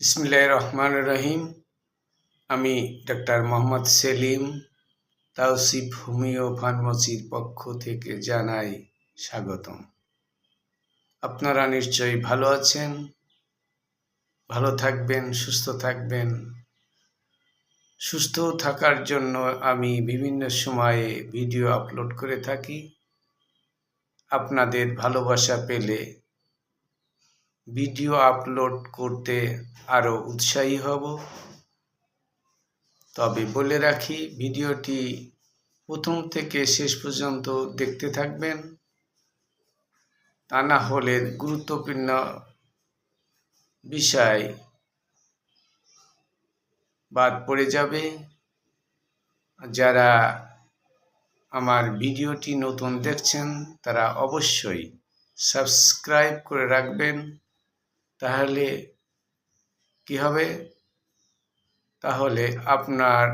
বিসমিল্লাহ রহমান রহিম। আমি ডাক্তার মোহাম্মদ সেলিম, তাওসিফ হোমিও ফার্মাসির পক্ষ থেকে জানাই স্বাগতম। আপনারা নিশ্চয়ই ভালো আছেন, ভালো থাকবেন, সুস্থ থাকবেন। সুস্থ থাকার জন্য আমি বিভিন্ন সময়ে ভিডিও আপলোড করে থাকি। আপনাদের ভালোবাসা পেলে ভিডিও আপলোড করতে আরও উৎসাহী হব। তবে বলে রাখি, ভিডিওটি প্রথম থেকে শেষ পর্যন্ত দেখতে থাকবেন। তা না হলে গুরুত্বপূর্ণ বিষয় বাদ পড়ে যাবে। যারা আমার ভিডিওটি নতুন দেখছেন, তারা অবশ্যই সাবস্ক্রাইব করে রাখবেন। তাহলে কি হবে? তাহলে আপনার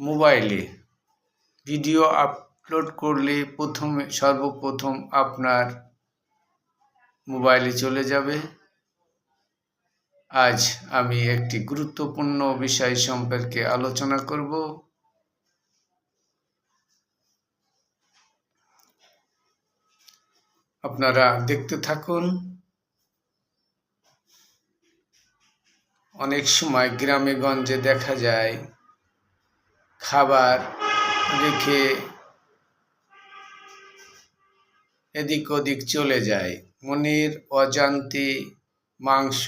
মোবাইলে ভিডিও আপলোড করলে প্রথমে, সর্বপ্রথম আপনার মোবাইলে চলে যাবে। আজ আমি একটি গুরুত্বপূর্ণ বিষয় সম্পর্কে আলোচনা করব। আপনারা দেখতে থাকুন। অনেক সময় গ্রামে গঞ্জে দেখা যায়, খাবার রেখে এদিক ওদিক চলে যায়। মনের অজান্তে মাংস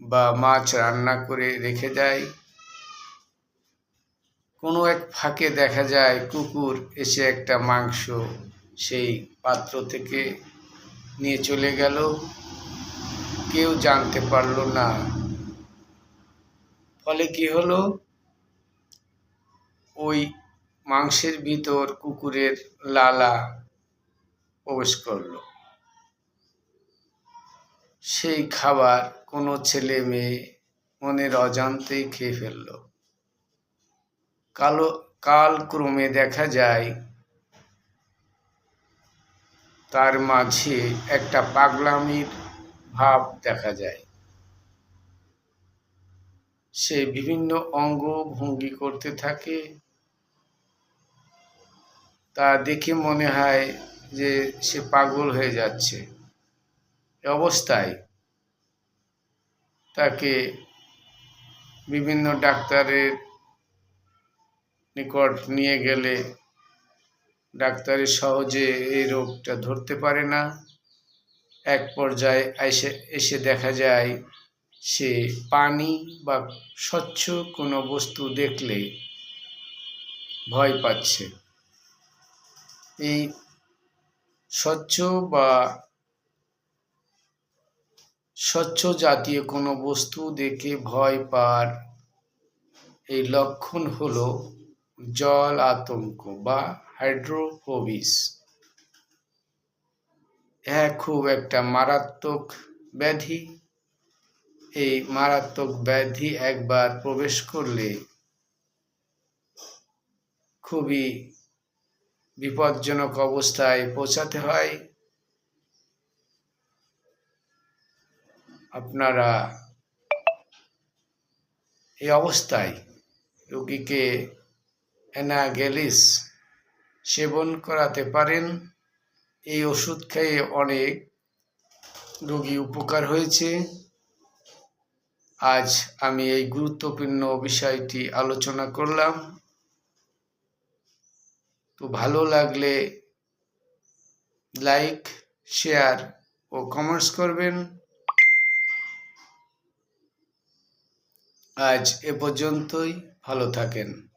বা মাছ রান্না করে রেখে দেয়। কোনো এক ফাঁকে দেখা যায় কুকুর এসে একটা মাংস সেই পাত্র থেকে নিয়ে চলে গেল। কেউ জানতে পারল না। ফলে কি হলো? ওই মাংসের ভিতর কুকুরের লালা প্রবেশ করল। সেই খাবার কোনো ছেলে মেয়ে মনের অজান্তেই খেয়ে ফেলল। কালো কালক্রমে দেখা যায় তার মাঝে একটা পাগলামির ভাব দেখা যায়। সে বিভিন্ন অঙ্গ ভঙ্গি করতে থাকে। তা দেখে মনে হয় যে সে পাগল হয়ে যাচ্ছে। অবস্থায় তাকে বিভিন্ন ডাক্তারের নিকট নিয়ে গেলে ডাক্তারের সহজে এই রোগটা ধরতে পারে না। এক পর্যায়ে এসে এসে দেখা যায় সে পানি বা স্বচ্ছ কোনো বস্তু দেখলে ভয় পাচ্ছে। এই স্বচ্ছ বা স্বচ্ছ জাতীয় কোনো বস্তু দেখে ভয় পার এই লক্ষণ হলো জল আতঙ্ক বা হাইড্রোফোবিস। হ্যাঁ খুব একটা মারাত্মক ব্যাধি। এই মারাত্মক ব্যাধি একবার প্রবেশ করলে খুবই বিপজ্জনক অবস্থায় পৌঁছাতে হয়। আপনারা এই অবস্থায় রোগীকে অ্যানাগেলিস সেবন করাতে পারেন। এই ওষুধ খেয়ে অনেক রোগী উপকার হয়েছে। আজ আমি এই গুরুত্বপূর্ণ বিষয়টি আলোচনা করলাম। তো ভালো লাগলে লাইক, শেয়ার ও কমেন্টস করবেন। আজ এ পর্যন্তই। ভালো থাকেন।